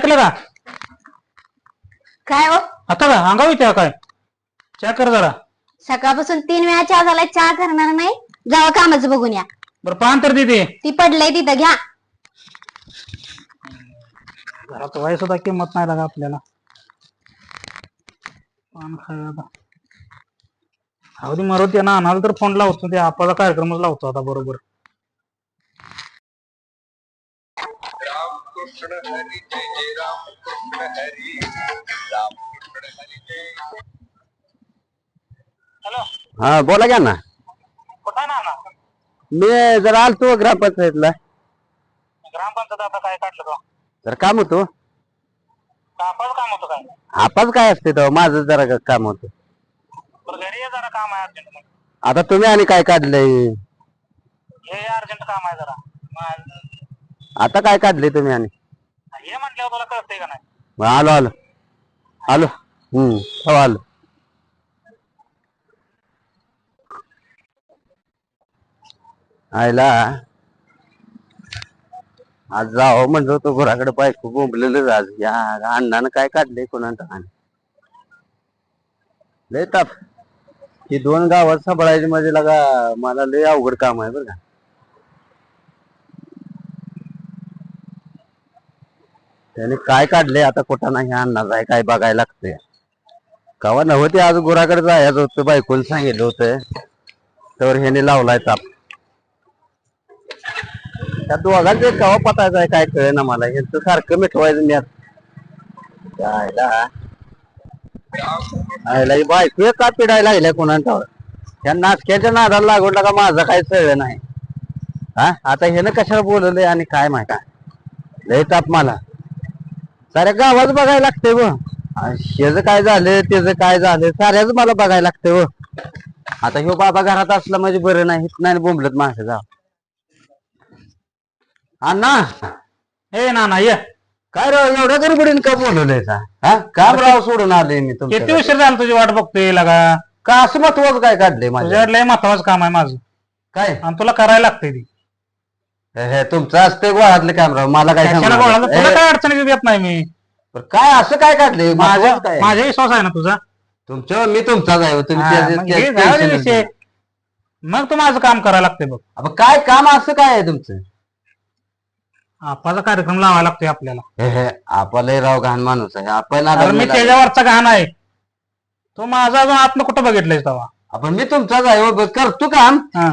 ऐकलं का? काय हो? आता का अंगावी त्या काय? चेक कर जरा. सकाळपासून तीन वेळा चहा झाला चहा करणार नाही. जावा कामाचं बघून या. बरं पान तर तिथे ती पडलंय तिथं घ्या. घरात वय सुद्धा किंमत नाही लागा आपल्याला. पान खायला आता. अगदी मारुती ना आणाल तर फोन लावतो ते आपाचा कार्यक्रमच लावतो आता बरोबर. हॅलो. हा बोला घ्या ना कुठं ना ना मी जरा आलतो ग्रामपंचायतला. ग्रामपंचायत आता काय काढलं तो? तर काम होतो कापाच काम होतं काय? आपाच काय असते तो माझं जरा ग- काम होतं. बरं घरी ये जरा काम आहे अर्जंट आता तुम्ही आणि काय काढलंय? हे अर्जंट काम आहे जरा. आता काय काढले तुम्ही आणि? हे म्हटल्यावर तुला कळतंय का नाही? मग आलो आलो. आलो. हम्म हो आलो. आयला. आज जावं म्हणलं होतं घराकडे बायको बोंबलेलं आज. या अण्णानं काय काढले कोणाला लय ताप. ही दोन गावात सांभाळायची म्हणजे लगा मला लय अवघड काम आहे बरं का. त्याने काय काढले? आता कुठं नाही आणणार आहे? काय बघायला लागतंय. कवा नव्हते आज गुराकडे जायचं होतं बायकोला सांगितलं होतं. तर ह्याने लावलाय ताप. त्या दोघांचे कवा पटायचा आहे काय कळे ना मला. यांचं सारखं मिठवायचं मी आयला बायको एक का पिडायला लागल्या कोणाला ह्या नाचक्याच्या नादाला लागवडला का माझं काय सळ नाही. हा? आता ह्यानं कशाला बोलवलंय आणि काय माहिती? लय ताप मला. साऱ्या गावात बघायला लागते व शेज काय झालं त्याच काय झालं साऱ्याच मला बघायला लागते व आता ह्यो बाबा घरात असला म्हणजे बरं नाही नाही बोंबलत माणसं जाव अण्णा. हे ना ना ये. काय राव एवढ्या गडबडीन का बोलवलंय का हा? काम राव सोडून आले मी किती तुमच्या उशीर झाला तुझी वाट बघतोय लगा का असं महत्वाचं काय काढलंय माझ्या? तुझ्याकडे लय महत्वाचं काम आहे माझं. काय? आणि तुला करायला लागतंय ती. हे हे, तुमचं असते गोळातले काम राव मला काय सांगणार? बोलायला? तुला हे, काय अडचणी देत नाही मी. बरं, काय असं काय काढलंय? माझ्या काय? माझा विश्वास आहे ना तुझा? तुमच्या मी तुमचाच आहे. हो, तुम्ही हा, मग हे झालं विषय. तू माझं काम करायला लागतंय बघ. अबे, काय काम असं काय आहे तुमचं? आपाचा कार्यक्रम लावायला लागतोय आपल्याला. हे हे आपलं राव घाण माणूस आहे. आपण आता मी त्याच्यावरचा घाण आहे. तू माझा अजून आतनं कुठं बघितलंय तेव्हा आपण मी तुमचाच आहे हो, बस करतो काम. हा.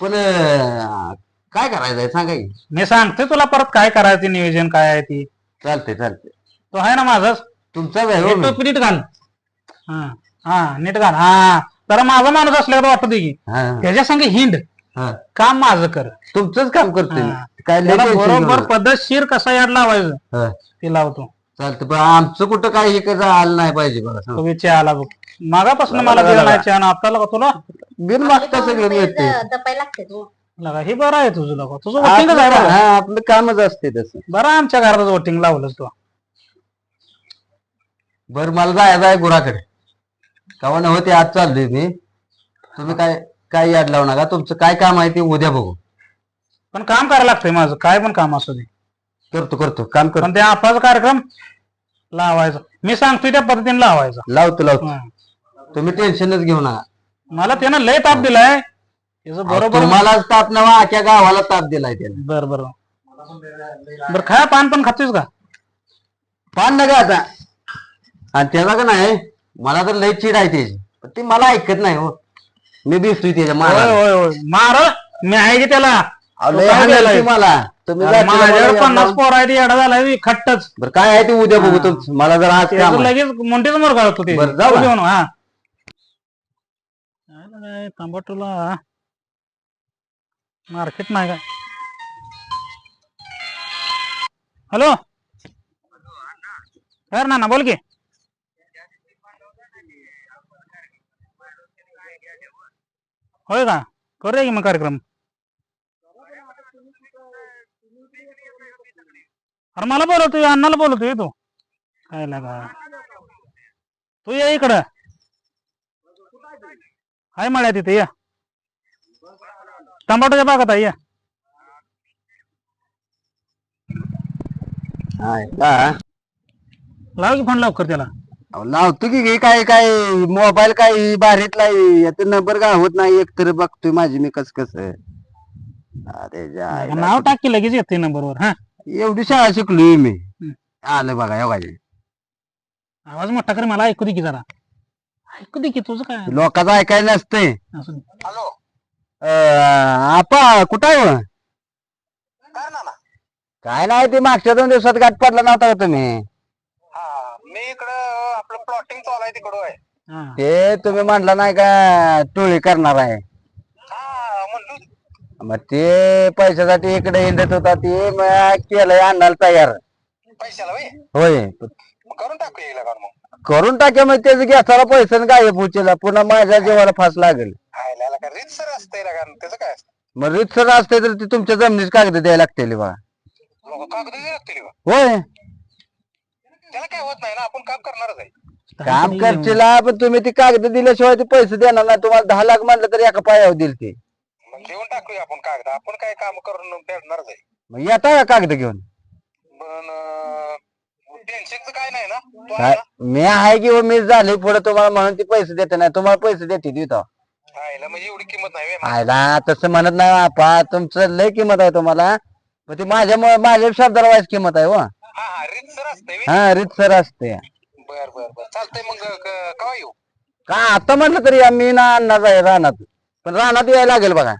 पण अं, काय करायचंय? सांगा की. मी सांगते तुला परत काय करायचं नियोजन काय आहे ती. चालते चालते तो आहे ना माझाच. तुमचाच आहे हो हे मी. टोपी नीट घाल. हा हा नीट घाल. हा. तर माझा माणूस असल्यावर वाटत की. हा, त्याच्या संग हिंड. हा. काम माझं कर. तुमचंच काम करतोय मी. हा. काय लय त्याला tension घेऊ बरोबर नका. पद्धतशीर कसा याड लावायचं? हा, ते लावतो. चालतं पण आमचं कुठं काय हे कसं आलं नाही पाहिजे बघा तो विषय आला बघ. मागापासून मला नाही चहा आणि आता लगा तुला. बिन मागता सगळं मिळते जपायला लागते तू. लगा हे बरं आहे तुझं लगा तुझं वोटिंगच आहे बघा हा आपलं कामच असते तसं. बरं आहे आमच्या घरात वोटिंग लावलंच तू. बरं मला जायचं आहे गुराकडे. कवा नव्हते आज चाललोय मी. तुम्ही काय काय याद लावू नका. तुमचं काय काम आहे ते उद्या बघू. पण काम करायला लागतंय माझं. काय पण काम असू दे. करतो करतो. काम करतो. पण ते आपाचा कार्यक्रम लावायचा. मी सांगतोय त्या पद्धतीने लावायचा. लावतो लावतो. हा. तुम्ही टेन्शनच घेऊ नका. मला त्यानं लय ताप दिलाय. बरोबर तुम्हालाच ताप नवा आख्या गावाला ताप दिलाय त्याने. बर बर. बर खाया पान पण खातोयस का? पान नका आता. आणि त्याचा का नाही मला तर लय चिड आहे त्याची. पण ती मला ऐकत नाही हो. मी भिजतोय त्याच्या होय मारायला. होय होय. मार मी आहे की त्याला? लय मला. तुम्ही माझ्यावर पन्नास लावून- पोर आहे ती येडा झालाय खट्टच. बरं काय आहे ते उद्या बघू तुमचं मला जर आज त्याचं काम आहे. लगेच मोठीच मोर होतो ते. बरं, जाऊ. घेऊन हा. काय तांबटूला मार्केट नाही काय हॅलो? कर ना ना बोल की. होय का? करूया की मग कार्यक्रम. अरे मला बोलवतोय अण्णाला बोलवतोय तू. काय लागा. तू ये इकडं. हाय मळ्या तिथे या. टमाटोच्या बागात आहे या. हाय का? लाव की फोन लवकर त्याला. अहो, लावतो की हे काय काय मोबाईल काय बारीतला नंबर काय होत नाही एक तर बघतोय माझी मी कस कस. अरे जाय नाव टाक की लगेच येते नंबरवर हा. एवढी शाळा शिकलोय मी. आलं बघा एवढा आवाज मोठा कर मला ऐकू दे की जरा. ऐकू दे की तुझं काय? लोकांचं ऐकायला नसतंय. दे. अं, आपा कुठं आहे हो? काय नाही ते मागच्या दोन दिवसात गाठ पडला नव्हता का तुम्ही? मी इकडं आपलं प्लॉटिंग चालू आहे तिकडं आहे हा. ते तुम्ही म्हणला नाही का टोळी करणार आहे. हा म्हणलो. मग ते पैशासाठी इकडे हिंडत होता ते मग केलंय आणायला तयार. पैशाला होय? मग करून टाकू येईल मग. करून टाक्या मग त्याच गॅसाला पैसे काय पुचेला पुन्हा माझ्या जीवाला फास लागेल. खायला का रीत सर असते का त्याचं काय असतं मग रितसर असते तर ते तुमच्या जमिनीच कागद द्यायला लागतील बा. मग कागद द्यावे लागतील का होय. त्याला काय होत नाही ना आपण काम करणारच आहे. काम करशीला पण तुम्ही ती कागद दिल्याशिवाय ते पैसे देणार नाही. तुम्हाला दहा लाख म्हणलं तर एका पायावर दिल ते. मग देऊन टाकूया आपण कागद. आपण काय काम करून भेटणारच आहे. मग येता का कागद घेऊन? पण टेन्शनचं काय नाही ना? तू आहे काय ना? मी आहे की हो, मी झाले पुढे तुम्हाला म्हणून ती पैसे देते नाही. तुम्हाला पैसे देते देतो म्हणजे एवढी किंमत नाही व्हय. आयला तसं म्हणत नाही आपा तुमचं लय किंमत आहे तुम्हाला. पण ती माझ्या माझ्या शब्दाला वाईज किंमत आहे हो. हा हा रीत सर असते हा रितसर असते. बर बर बर. चालतंय मग क- केव्हा येऊ? का आता म्हटलं तरी आम्ही ना अन्नाच आहे रानात. पण रानात यायला लागेल बघा.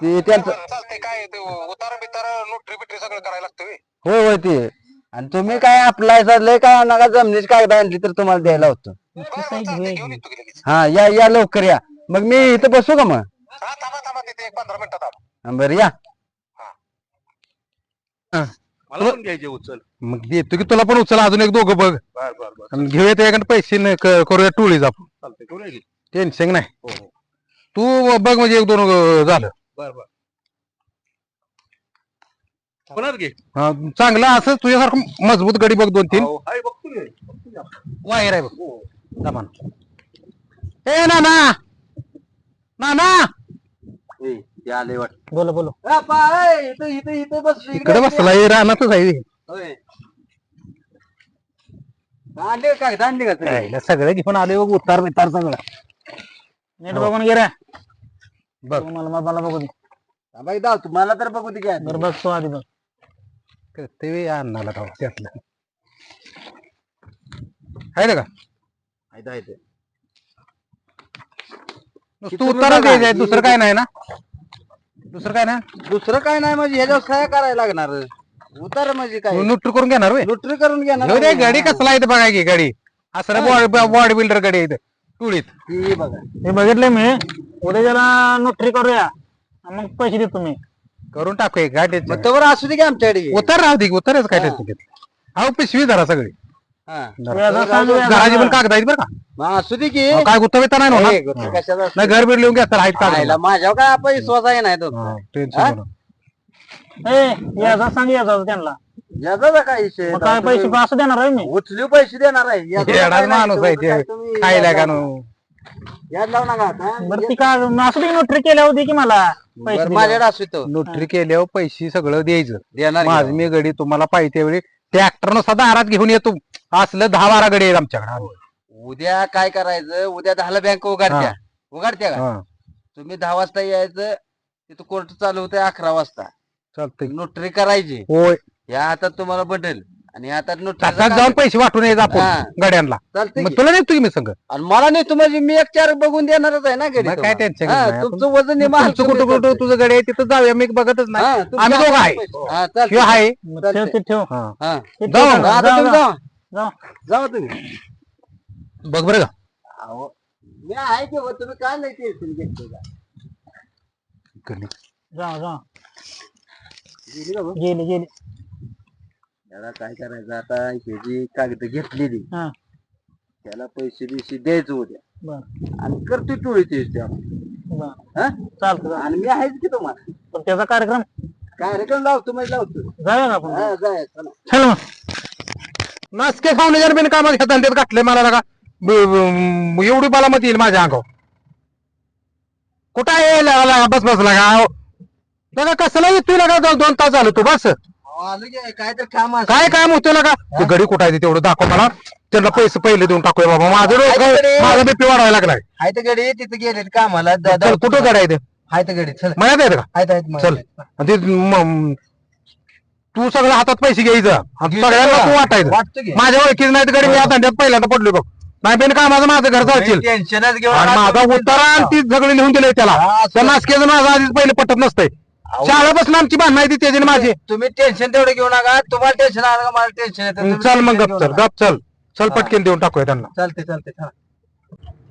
ते त्यांचं बरं, चालतंय. काय ते उतारा बितारा नोटरी बिटरी सगळं करायला लागतं व्हय. होय होय ते. आणि तुम्ही काय आपला लय काय नका जमिनीची कागद आणली तर तुम्हाला द्यायला होतं. हा या या लवकर या. मग मी इथं बसू का मग? एक बरं या. मला पण घ्यायचे उचल. मग देतो की तुला पण उचल अजून एक दोघं बघ. बर बर बर. आणि घेऊया त्याच्याकडे पैसे न- क- करूया टोळीच आपण. चालतंय करूया की टेन्शन नाही. हो हो. तू बघ म्हणजे एक दोन अं, झालं. बर बर. होणार घे हा, चांगलं असं तुझ्यासारखं मज़बूत गडी बघ दोन तीन हो, हाय बघतो की. बघतो की आपण. वायर आहे बघ. दमान ए ना ना ना ना ए, ते आले वाटत बोलो बोलो. इथं इथं इथं बस इकडे बसला हे रानातच आहे हे. होय. आणले का कागद आणले का तुम्ही? यायला सगळं घेऊन आले बघ उतार बितार सगळं. नीट बघून गे रे. बघ. मला मला मला बघू दे. हा, बाई दाव तुम्हाला तर बघू दे की आधी. बघ तो आधी बघ. ते अन्नाला राव त्यातलं. आहे ना का? आहे, आहे ते. तू उत्तर द्यायचं दुसरं काय नाही ना? दुसरं काय ना? दुसरं काय नाही म्हणजे ह्याच्यावर सह्या करायला लागणार. उतार म्हणजे काय? नुट्र करून घेणार वे लुटरी करून घेणार गाडी कसला आहे ते बघा की गाडी. असं बॉडी बिल्डर गाडी आहे इथं, टुळीत. बघा. हे बघितलंय मी. उद्या त्याला नुट्री करूया. मग पैसे देतो मी. करून टाकू एक गाडी मग तवर असू दे की आमच्याकडे उतर राहू दे उतरच काय घेतलं. अहो पिशवी धरा सगळी. हा. धरा. घराची पण कागद आहेत बरं का? मग असू दे की. अहो, काय गुत्तवेता नाही होणार? गोष्ट कशाला असते? नाही घर बीड लिहून घ्या तर आयला माझ्यावर काय आपण विश्वास आहे नाही तो? हा, tension घेऊ नका. याचा सांग याचा त्यांना. याचा काय विषय मग काय पैसे असं देणार आहे मी. उचलू पैसे देणार आहे. याचा येडाच काय नाही, माणूस आहे काय ते. तुम्ही खायला याद का याद लावू नका आता. बरं ती का असं नोटरी केल्या होती की मला. पैसे बरं, दिल्यावर. माझ्याकडे असू तो नोटरी केल्यावर पैसे सगळं द्यायचं. देणार माझ मी गडी तुम्हाला पाहिजे त्यावेळी ट्रॅक्टरनुसार दारात घेऊन येतो. असलं दहा बारा गडी आहेत आमच्याकडे. उद्या काय करायचं? उद्या दहाला बँक उघडत्या. उघडत्या का? हा, तुम्ही दहा वाजता यायचं तिथं कोर्ट चालू होते अकरा वाजता. चालतंय. नोटरी करायची. होय. या हातात तुम्हाला बदल आणि तासात नोटरी जाऊन पैसे वाटून यायचं हा. आपण गाड्यांना चालतंय मग की. तुला देतो की मी संग आणि मला नाही तुम्हाला मी एक चार बघून देणारच आहे ना घरी मग काय तुम्हाला. टेन्शन हा, नाही. तुमचं वजन आहे, तुमचं कुठं तुम्ही कुठं तुझं गडी आहे तिथं जाऊया मी बघतच नाही हा, तुमचं आम्ही दोघं आहे. हा, चालतंय. ठेव आहे चालतंय. ठेव हा. जाऊ, आता जाऊ, तुम्ही जाऊ. जा जाऊ. जावा तुम्ही बघ बरं का अहो, मी आहे की हो, तुम्ही काय नाही टेन्शन घेतलं का? जा जा गेली का बघ? गेली गेली त्याला काय करायचं? आता हे जी कागद घेतलेली हा. त्याला पैसे बिशे द्यायचं उद्या. बर. आणि करतो टोळी तेच त्या बर. हा? चालतं आणि मी आहेच की तुम्हाला. पण त्याचा कार्यक्रम? कार्यक्रम लावतो म्हणजे लावतो. जाऊया का आपण. हा, जाय, चला. चल मग. नाचके खाऊन जर बिन कामात घेतात त्यात घातले मला लागा ब- ब- एवढी बालामती येईल माझ्या अंगावर. कुठं आहे बस बस लागा. त्याला कसला येतोय लागा? दोन दोन तास झालं तू बस. काय तर काम काय काम होतं का? ते गडी कुठं आहे तेवढं दाखव मला. त्यांना पैसे पहिले देऊन टाकूया बाबा. माझं डोकं- माझा बीपी वाढायला लागलाय. हाय तर गडी तिथे गेले कामाला. चल कुठं ते हाय तर गडी चल. का? हाय तर चल. आणि ते म- तू सगळं हातात पैसे घ्यायचं. आणि सगळ्यांना तू वाटायचं. वाटतो की. माझ्या ओळखीच नाही तर गडी मी धंद्यात पहिल्यांदा पडलो बघ. नाही बिन कामाचं माझं घर टेन्शनच घेऊन आणि माझा उत्तरा आणि ती सगळी लिहून दिले त्याला. त्या नासकेचं माझं आधीच पहिले पटत नसतंय. शाळेपासून आमची भांडणं आहे ती त्याची आणि माझी तुम्ही टेन्शन तेवढं घेऊ नका तुम्हाला टेन्शन आलं का मला टेन्शन येतं चल मग गप चल गप चल चल पटकेन देऊन टाकूया त्यांना चालते चालते चला.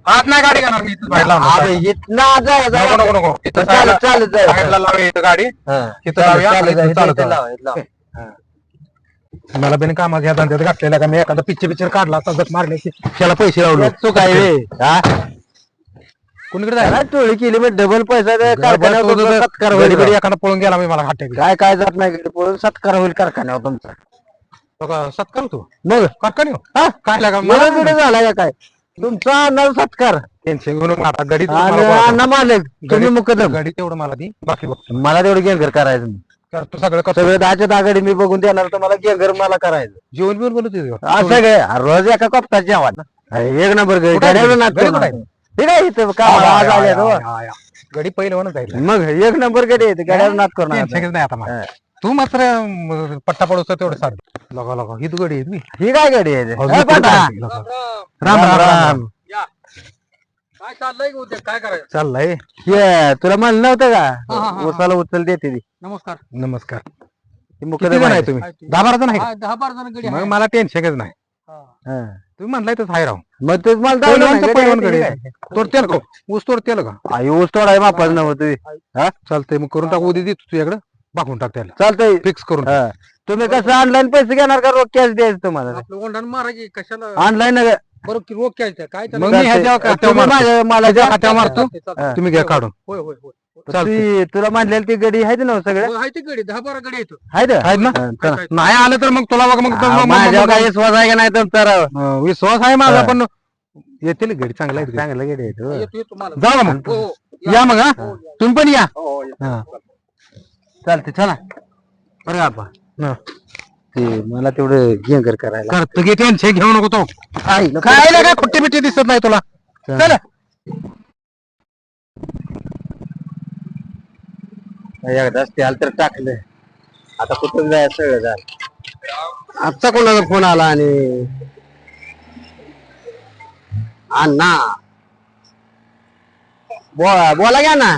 हात नाही गाडी घेणार मी इथं बाहेर लावणार. अरे इथनं जा, जा. नको नको नको इथं चालत साईडला- चालत जायचं. साईडला लावूया इथं गाडी हा. इथं चालत लावूया, चालत इथं जायचं, चालत इथं जाऊ. लावा, इथं लावा. मला बिन कामात ह्या धंद्यात घातलेला का मी एखादा पिक्चर पिक्चर काढला असता जग मारल्याची त्याला पैसे लावले तू काय रे हा? कुणीकडे त्याला टोळी केली मग डबल पैसा दे, कारखान्यावर तुमचा सत्कार होईल गडीबडी एखादा पळून गेला मी मला हाटे काय काय जात नाही घरी पळून सत्कार होईल कारखान्यावर तुमचा. सत्कार तू मग? कारखाने हा? काय लागा मला तिथे झाला का काय? तुमचा अन्नाला सत्कार. टेन्शन घेऊन मग आता गडी आणि अण्णा मालक तुम्ही मुकदम. गाडी तेवढं मला दी बाकी मला तेवढं गेंगर करायचं सगळं कसं सगळं दहाच्या दहा गाडी मी बघून देणार तर मला गेंगर मला करायचं. जेवण बिवण बोलत असं काय रोज एका कप्प्यात जेवण एक नंबर गडी कुठं आहे? कुठं आहे? इथं कामाला आज आले हो. गडी पहिलं म्हणत जाईल मग एक नंबर गडी येते गाड्यावर नाच नाही आता. मला. तू मात्र म, पट्टा पडवतो तेवढं सार. लगा लगा ही तू गडी आहे तुम्ही. ही काय गाडी हे पाटा. राम राम. राम काय चाललंय का उद्या? काय करायचं? चाललंय. हे, तुला म्हणलं नव्हतं हा, हा, का हा. उसाला उचल देते ती. नमस्कार. नमस्कार. ती किती मुकदम जण आहे आहे. तुम्ही? दहा बारा जण आहे का? हा, दहा बारा जण गडी मग आहे. मला टेन्शनच नाही. हा. हा. तुम्ही म्हणलाय तर राव. मग तेच मला नाही, आहे, आहे. तोडतेल का ऊस तोडतेल का आई ऊस तोडाय मापाच नव्हतं हा? चालतंय मग करून टाक उद्या देतो तुझ्याकडे. बाकून टाक त्याला. चालतंय. फिक्स करून हा. तुम्ही कसं ऑनलाईन पैसे घेणार का रोख कॅश द्यायचं तुम्हाला? आपलं ओंढाण मारायची कशाला? ऑनलाइन बरोबर की? रोग घ्यायचं काय त्याला? मग मी ह्याच्या खात्यावर मारतो. मला ह्याच्या खात्यावर मारतो. चालतंय, चालतंय. तुम्ही घ्या काढून. होय होय होय. ती- तुला मांडलेली ती गडी आहे ना सगळ्या होय, आहे ती गडी दहा बारा गडी येतो आहे ना? आहेत ना? हा. नाही आलं तर मग तुला बघ मग मग- मग- माझ्यावर मग- काही विश्वास आहे का नाही तुमचा राव? अं, विश्वास आहे माझा हा. पण येतील गडी चांगला आहे चांगलं गडी आहे तो. येतो येतो मला. जाऊ का मग. हो हो या. मग हा. तुम्ही पण या. हो, हो. हा. चालते चला. बरं का आपा हा. ते मला तेवढं गेंगर करायला. करतो घे टेन्शन घेऊ नको तो. ना. काय काय खुट्टी बिट्टी दिसत नाही तुला? चल. एकदाच त्याला तर टाकलं आता कुठं जायचं सगळं झालं आजचा कोणाचा फोन आला आणि? अण्णा. बोला बोला घ्या ना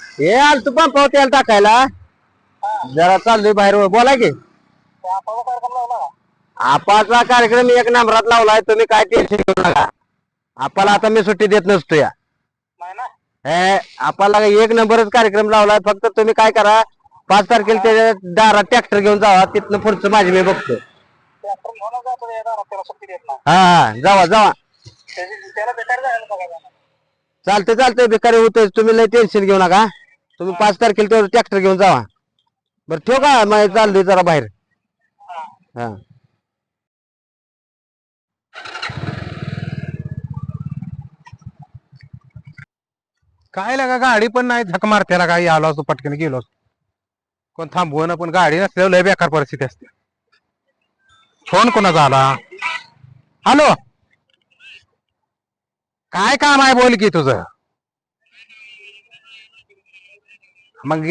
हे आल तू पण तेल टाकायला? जरा चाललोय बाहेर. बोला की. आपाचा कार्यक्रम एक नंबरात लावलाय तुम्ही काय टेन्शन घेऊ नका. आपाला आता मी सुट्टी देत नसतो या हे आपल्याला एक नंबरच कार्यक्रम लावलाय. फक्त तुम्ही काय करा पाच तारखेला त्याच्या दारात ट्रॅक्टर घेऊन जावा. तिथनं पुढचं माझी मी बघतो. हा हा. जावा जावा. चालतंय चालतंय. बेकारी होतोय. तुम्ही लय टेन्शन घेऊ नका. तुम्ही पाच तारखेला ट्रॅक्टर घेऊन जावा. बरं ठेव का? मग चाललोय जरा बाहेर. हा. काय लागा गाडी पण नाही झक मारते काही आलो असतो पटकन गेलो असतो. कोण थांबवणं पण गाडी नसल्यावर लय बेकार परिस्थिती असते. फोन कोणाचा आला? हॅलो? काय काम आहे बोल की तुझं? मग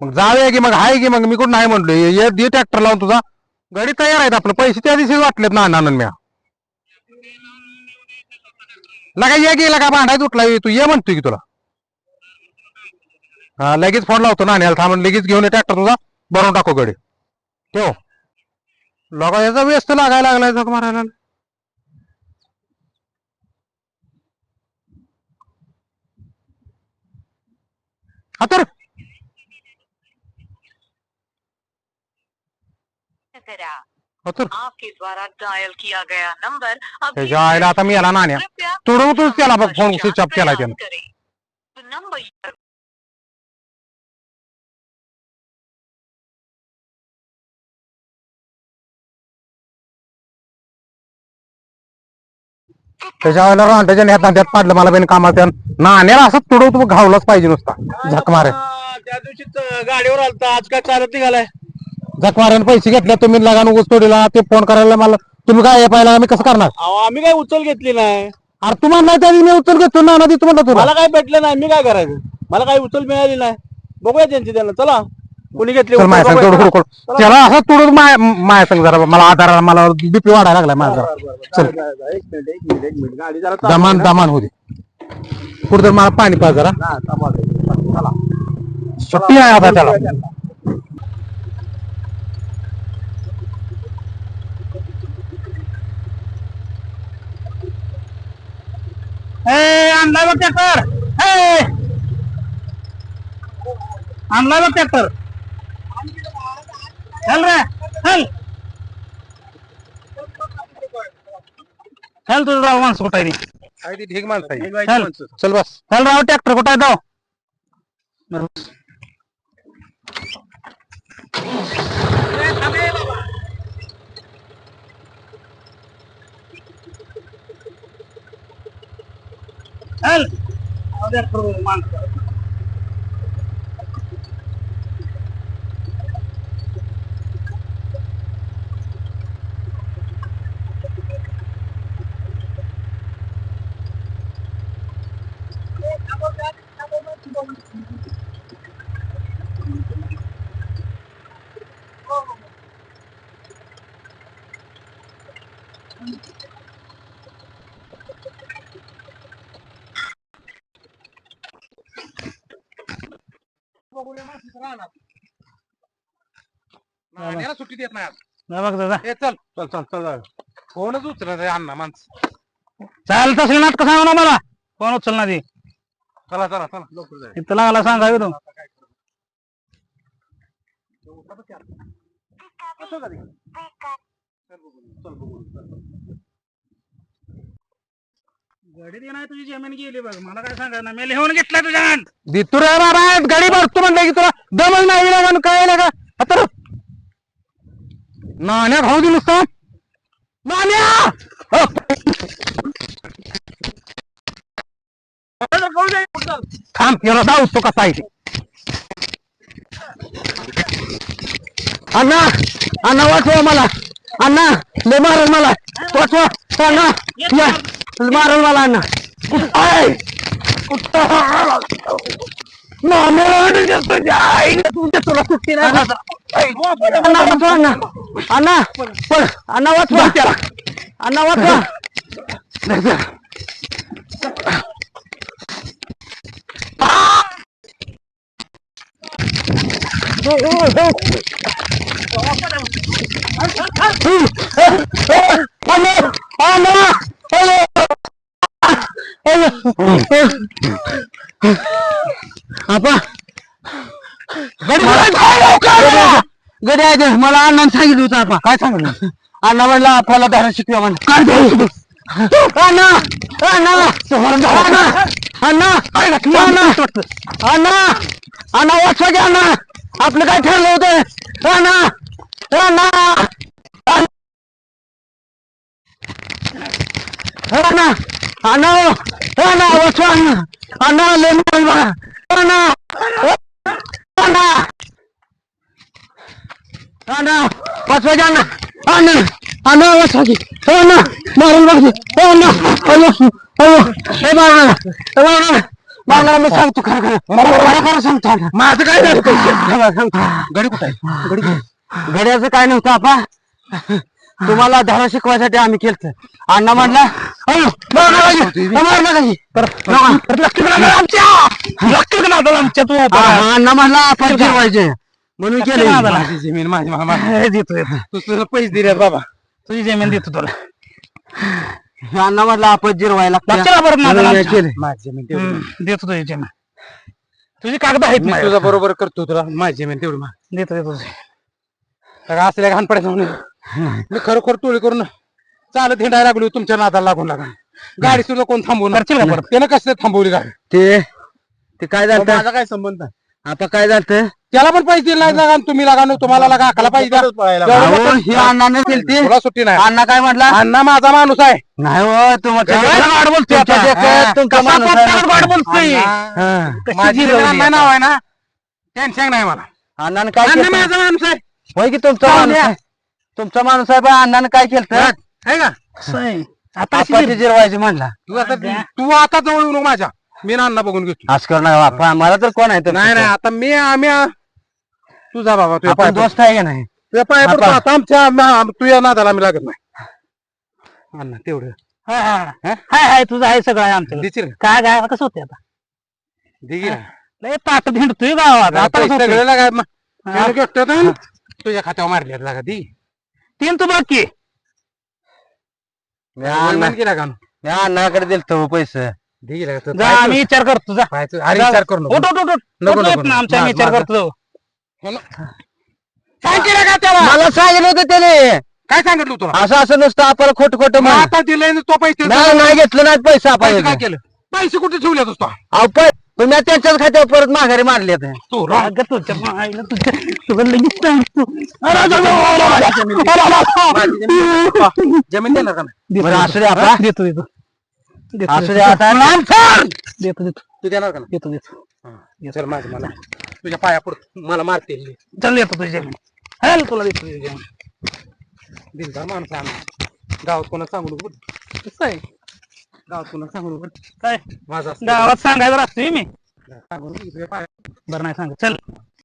मग जाऊया की मग आहे की मग मी कुठं नाही म्हणलो. ये दे ट्रॅक्टर लावून तुझा. गाडी तयार आहेत आपलं. पैसे त्या दिवशी वाटलेत ना आनंद म्या. लगा ये गेला का भांडाय तुटला तू ये म्हणतोय की तुला. हा लगेच फोन लावतो नाण्याला थांबून लगेच घेऊन ये ट्रॅक्टर तुझा. भरून टाको गडी ठेव. लगा याचा व्यस्त लागायला लागलाय जग मारायला. हा तर. करा. हा तर. आपके द्वारा डायल किया गया नंबर अब त्याच्या आईला आता मी याला नाण्या कृपया तोडून तूच त्याला बघ फोन स्विच ऑफ केलाय त्यानं. करें. त्याच्या आईला रांटाच्या ह्या तांट्यात पाडलं मला बेन कामात नाण्याला असं तुडव तू घावलाच पाहिजे नुसता. झक मारे. त्या दिवशीच गाडीवर आलता आज काय चालत निघालाय. जखमाऱ्याने पैसे घेतले तुम्ही लगान ऊस तोडीला ते फोन करायला मला तुम्ही काय पाहिला आम्ही कसं करणार? आम्ही काय उचल घेतली नाही. अरे तुम्हाला नाही त्या मी उचल घेतो ना तुम्हाला तुला. मला काय भेटलं नाही मी काय करायचं? मला काही उचल मिळाली नाही. बघूया त्यांची त्यांना चला. कोणी घेतली? चल माझ्या संग. त्याला असं तोडून माय माया संग जरा मला आधार मला बीपी वाढायला लागलाय माझा जरा. जा. एक मिनिट एक मिनिट एक मिनिट. गाडी जरा चालू दमान ना. दमान होते कुठं तर मला पाणी पाज जरा. हा. चला. सुट्टी आहे आता त्याला. आणलाय बघ ट्रॅक्टर. आणलाय बघ ट्रॅक्टर. चल रे चल चल तुझं राव माणसं कुठं आहे ती? काय ती ढीग माणसं आहे. एक बाई चल. माणसं. चल बस चल राव ट्रॅक्टर कुठं आहे जाऊ चल जाऊ दे ट्रॅक्टर माणसं नाण्याला सुट्टी देत नाही आज. जा बघ दादा. ए चल. चल चल चल चल. फोनच उचलत आहे अण्णा माणसं. चाल तसलं नाटक सांगा ना मला. कोण उचलणार ती? चला चला चला. लवकर जाय. इथं लागला सांगावे तू गडी देणार तुझी जमीन गेली बघ. मला काय सांगा ना मी लिहून घेतला तुझ्या अंत देतो रे बाबा गाडी भरतो म्हणलं की तुला दमच नाही लागून काय लागा आता नाण्या खाऊ दे नुसतं. नाण्या! हो. थांब याला जाऊ तो कसा आहे ते. अण्णा अण्णा वाचवा मला. अण्णा ले मारल मला. वाचवा अण्णा या. मारल मला अण्णा कुठं आहे कुठं मामेला तुझ्या आईने तुझ्या तुला सुट्टी नाही खात. अण्णा वाचवा अण्णा अण्णा पण अण्णा वाचवा त्याला अण्णा वाचवा नाही तर. अण्णा अण्णा आपा. गडी आहे ते. मला अण्णाने सांगितलं होतं आपा. काय सांगितलं? अण्णा म्हणला आपल्याला धारा शिकव्या म्हणा. काय धारा अण्णा अण्णा अण्णा अण्णा अण्णा अण्णा अण्णा वाचवा घ्या अण्णा. आपलं काय ठरलं होतं? अण्णा अण्णा अण्णा. अण्णा अण्णा वाचवा अण्णा अण्णा बघा अण्णा अयो अयो हे मारणार हे मारणार मारणार मी सांगतो खरं खरं खरं खरं सांगतो. माझं काय झालं सांगतो गडी कुठं आहे? गडी गड्याचं काय नव्हतं आपा? तुम्हाला धडा शिकवायसाठी आम्ही केलं अण्णा म्हणला आमच्या. तू. हा, म्हणला आपण जिरवायचे म्हणून केलं. जमीन माझी मामा देतो देतो. तू तुला पैसे दिले बाबा. तुझी जमीन देतो तुला. अण्णा म्हणला आपण जिरवायला हे. माझी जमीन देतो तुझी जमीन. तुझी कागद आहेत मी. तुझा बरोबर करतो तुला. माझी जमीन तेवढी देतो देतो असल्या घाण पडायचं म्हणून मी खरोखर टोळी करून चालत हिंडायला लागलो तुमच्या नादाला लागून लागून गाडी सुद्धा कोण का परत? त्यानं कसं थांबवली गाडी? ते ते काय झालं माझा काय संबंध? नाही आता काय झालं त्याला पण पैसे दिले नाही लागा आणि तुम्ही लागा आणि तुम्हाला लागा अकला पाहिजे हे अण्णाने केलती तुला सुट्टी नाही. अण्णा काय म्हटला? अण्णा माझा माणूस आहे. नाही हो तुमच्या काय वाढ बोलतोय तुमच्या आता? देखत हा. तुमचा कसा माणूस आहे. पटकन वाढ बोलतोय? हा. माझी अण्णा नाव आहे. ना टेन्शन नाही मला. अण्णाने काय अण्णा केलं? माझा माणूस आहे. होय की तुमचा माणूस. आहे? तुमचा माणूस आहे बा अण्णानं काय केलं आहे का? असं. आता अशी जिरवायची म्हणला. तू आता तू आता जवळ येऊ नको माझ्या. मी नाना बघून घेतो. आज कर नका बापा मला तर कोण आहे तर नाही नाही आता मी आम्ही तुझा बाबा तुझ्या आपण दोस्त आहे का नाही? तुझ्या आपण- आता आमच्या आम- तुझ्या नादाला आम्ही लागत नाही. अण्णा तेवढं. हाय हाय. हाय हाय. तुझं आहे सगळं आहे आमचं. दिशील काय काय कसं होते आता? दिगी लय ताट भिंडतोय गावात. आता कसं होतंय? लागा हा. तुझ्या खात्यावर मारले लागा दी. तीन तू बघ की. मी अण्णा- की लागा मी अण्णाकडे दिलतो पैसे. जा आम्ही विचार करतो जा. विचार करू उठ नको. उठ उठ उठ नको, उठ नको, येत ना आमच्या माझं- विचार माझं- करतो. की त्याला. मला सांगितलं होतं त्याने. काय सांगितलं तुला? असं असं नुसतं आपण खोट खोट मग आता दिले तो पैसे. नाही नाही घेतलं नाही पैसा पैसे काय आपण केलं? पैसे कुठे ठेवले होता अहो पै तुम्ही त्यांच्याच खात्यावर परत माघारी मारले ते तू रा- अगं तुझ्या माईला तुझ्या तुला लगेच सांगतो अरे, अरे, अरे, अरे, अरे, अरे, अरे, ज़मीन देणार का नाही बरं असू दे आता देतो देतो देतो, असू दे देतो. आता देतो देतो तू देणार का देतो देतो चल माझं मला तुझ्या पाया पुढ मला मारते चल देतो तुझ्या हॅल तुला देतो तुझ्या दिलदार माणूस आहे आम्ही गावात कोणा सांगू नको बरं. कसं आहे गावात कोणा सांगू. काय? माझा गावात सांगायचं राहतोय मी. सांगू पाया बरं नाही सांग चल.